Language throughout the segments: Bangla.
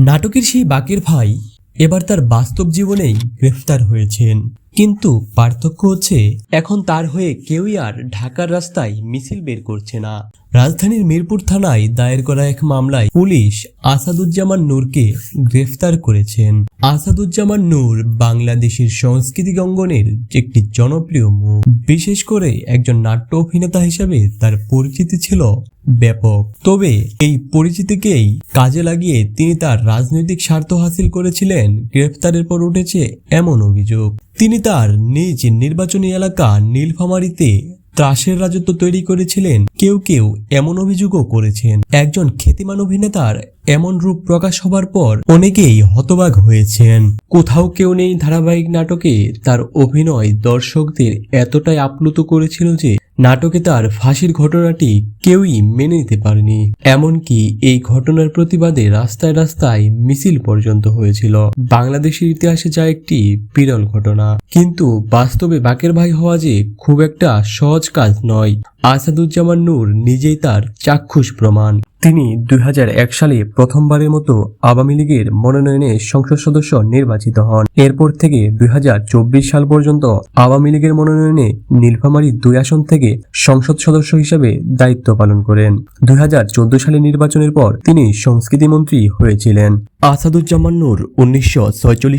নাটকের সেই বাকের ভাই এবার তার বাস্তব জীবনেই গ্রেফতার হয়েছেন। কিন্তু পার্থক্য হচ্ছে, এখন তার হয়ে কেউই আর ঢাকার রাস্তায় মিছিল বের করছে না। রাজধানীর মিরপুর থানায় দায়ের করা এক মামলায় পুলিশ আসাদুজ্জামান নূরকে গ্রেফতার করেছেন। আসাদুজ্জামান নূর বাংলাদেশের সংস্কৃতি অঙ্গনের একটি জনপ্রিয় মুখ। বিশেষ করে একজন নাট্য অভিনেতা হিসেবে তার পরিচিতি ছিল ব্যাপক। তবে এই পরিচিতিকেই কাজে লাগিয়ে তিনি তার রাজনৈতিক স্বার্থ হাসিল করেছিলেন, গ্রেফতারের পর উঠেছে এমন অভিযোগ। তিনি তার নিজ নির্বাচনী এলাকা নীলফামারীতে ত্রাসের রাজত্ব তৈরি করেছিলেন, কেউ কেউ এমন অভিযোগও করেছেন। একজন খ্যাতিমান অভিনেতার এমন রূপ প্রকাশ হবার পর অনেকেই হতবাক হয়েছেন। কোথাও কেউ নেই ধারাবাহিক নাটকে তার অভিনয় দর্শকদের এতটাই আপ্লুত করেছিল যে নাটকে তার ফাঁসির ঘটনাটি কেউই মেনে নিতে পারেনি। এমনকি এই ঘটনার প্রতিবাদে রাস্তায় রাস্তায় মিছিল পর্যন্ত হয়েছিল। বাংলাদেশের ইতিহাসে যা একটি বিরল ঘটনা। কিন্তু বাস্তবে বাকের ভাই হওয়া যে খুব একটা সহজ কাজ নয়। আসাদুজ্জামান নূর নিজেই তার চাক্ষুষ প্রমাণ। তিনি দুই হাজার এক সালে প্রথমবারের মতো আওয়ামী লীগের মনোনয়নে সংসদ সদস্য নির্বাচিত হন। এরপর থেকে দুই হাজার চব্বিশ সাল পর্যন্ত আওয়ামী লীগের মনোনয়নে নীলফামারী দুই আসন থেকে সংসদ সদস্য হিসেবে দায়িত্ব পালন করেন। দুই হাজার চৌদ্দ সালে নির্বাচনের পর তিনি সংস্কৃতি মন্ত্রী হয়েছিলেন। আসাদুজ্জামান নূর উনিশশো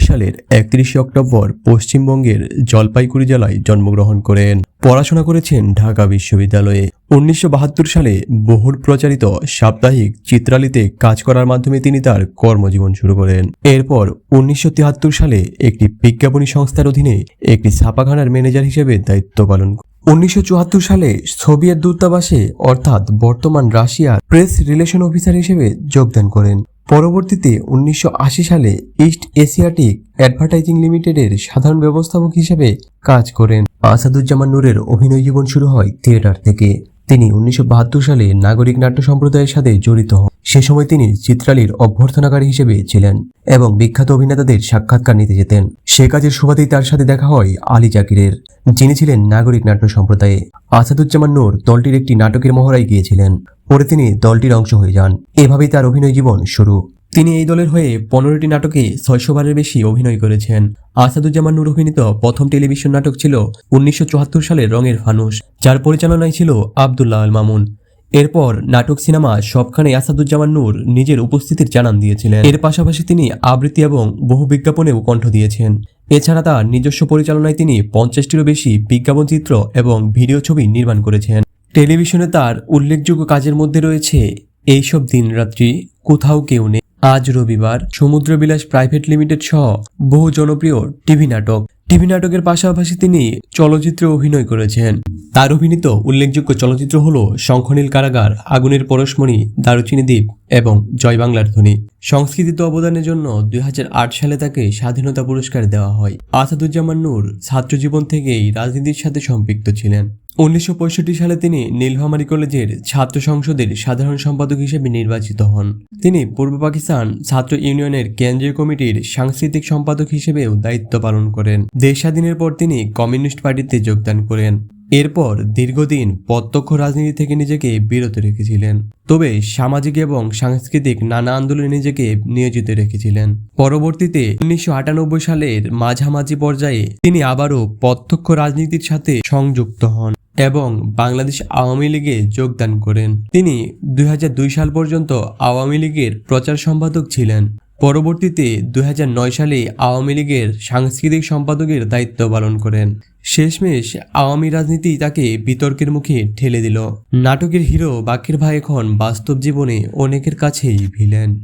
সালের একত্রিশে অক্টোবর পশ্চিমবঙ্গের জলপাইগুড়ি জেলায় জন্মগ্রহণ করেন। পড়াশোনা করেছেন ঢাকা বিশ্ববিদ্যালয়ে। উনিশশো বাহাত্তর সালে বহুল প্রচারিত সাপ্তাহিক চিত্রালিতে কাজ করার মাধ্যমে তিনি তার কর্মজীবন শুরু করেন। এরপর উনিশশো তিয়াত্তর সালে একটি বিজ্ঞাপনী সংস্থার অধীনে একটি ছাপাখানার ম্যানেজার হিসেবে দায়িত্ব পালন। উনিশশো সালে সোভিয়েত দূতাবাসে, অর্থাৎ বর্তমান রাশিয়ার প্রেস রিলেশন অফিসার হিসেবে যোগদান করেন। পরবর্তীতে উনিশশো আশি সালে ইস্ট এশিয়াটিক অ্যাডভার্টাইজিং লিমিটেডের সাধারণ ব্যবস্থাপক হিসেবে কাজ করেন। আসাদুজ্জামান নূরের অভিনয় জীবন শুরু হয় থিয়েটার থেকে। তিনি উনিশশো সালে নাগরিক নাট্য সম্প্রদায়ের সাথে জড়িত হন। সে সময় তিনি চিত্রালীর অভ্যর্থনাকারী হিসেবে ছিলেন এবং বিখ্যাত অভিনেতাদের সাক্ষাৎকার নিতে যেতেন। সে কাজের সুবাদেই তার সাথে দেখা হয় আলী জাকিরের, যিনি ছিলেন নাগরিক নাট্য সম্প্রদায়ে। আসাদুজ্জামান নূর দলটির একটি নাটকের মহড়ায় গিয়েছিলেন। পরে তিনি দলটির অংশ হয়ে যান। এভাবেই তার অভিনয় জীবন শুরু। তিনি এই দলের হয়ে পনেরোটি নাটকে ছয়শো বারের বেশি অভিনয় করেছেন। আসাদুজ্জামান নূর অভিনীত প্রথম টেলিভিশন নাটক ছিল উনিশশো সালের রঙের ফানুস, যার পরিচালনায় ছিল আবদুল্লাহ আল মামুন। এরপর নাটক সিনেমা সবখানে আসাদুজ্জামান নূর নিজের উপস্থিতির জানান দিয়েছিলেন। এর পাশাপাশি তিনি আবৃত্তি এবং বহু বিজ্ঞাপনেও কণ্ঠ দিয়েছেন। এছাড়া তার নিজস্ব পরিচালনায় তিনি পঞ্চাশটিরও বেশি বিজ্ঞাপন চিত্র এবং ভিডিও ছবি নির্মাণ করেছেন। টেলিভিশনে তার উল্লেখযোগ্য কাজের মধ্যে রয়েছে, এইসব দিনরাত্রি কোথাও কেউ নেই। আজ রবিবার সমুদ্রবিলাস প্রাইভেট লিমিটেড সহ বহু জনপ্রিয় টিভি নাটক। টিভি নাটকের পাশাপাশি তিনি চলচ্চিত্রে অভিনয় করেছেন। তার অভিনীত উল্লেখযোগ্য চলচ্চিত্র হল শঙ্খনীল কারাগার, আগুনের পরশমণি, দারুচিনি দ্বীপ এবং জয় বাংলার ধ্বনি। সংস্কৃতিত অবদানের জন্য দুই হাজার আট সালে তাকে স্বাধীনতা পুরস্কার দেওয়া হয়। আসাদুজ্জামান নূর ছাত্র জীবন থেকেই রাজনীতির সাথে সম্পৃক্ত ছিলেন। উনিশশো পঁয়ষট্টি সালে তিনি নীলফামারী কলেজের ছাত্র সংসদের সাধারণ সম্পাদক হিসেবে নির্বাচিত হন। তিনি পূর্ব পাকিস্তান ছাত্র ইউনিয়নের কেন্দ্রীয় কমিটির সাংস্কৃতিক সম্পাদক হিসেবেও দায়িত্ব পালন করেন। দেশ স্বাধীনের পর তিনি কমিউনিস্ট পার্টিতে যোগদান করেন। এরপর দীর্ঘদিন প্রত্যক্ষ রাজনীতি থেকে নিজেকে বিরত রেখেছিলেন। তবে সামাজিক এবং সাংস্কৃতিক নানা আন্দোলনে নিজেকে নিয়োজিত রেখেছিলেন। পরবর্তীতে উনিশশো আটানব্বই সালের মাঝামাঝি পর্যায়ে তিনি আবারও প্রত্যক্ষ রাজনীতির সাথে সংযুক্ত হন। এবং বাংলাদেশ আওয়ামী লীগে যোগদান করেন। তিনি দুই হাজার দুই সাল পর্যন্ত আওয়ামী লীগের প্রচার সম্পাদক ছিলেন। পরবর্তীতে দুই হাজার নয় সালে আওয়ামী লীগের সাংস্কৃতিক সম্পাদকের দায়িত্ব পালন করেন। শেষমেশ আওয়ামী রাজনীতি তাকে বিতর্কের মুখে ঠেলে দিল। নাটকের হিরো বাকির ভাই এখন বাস্তব জীবনে অনেকের কাছেই ভিলেন।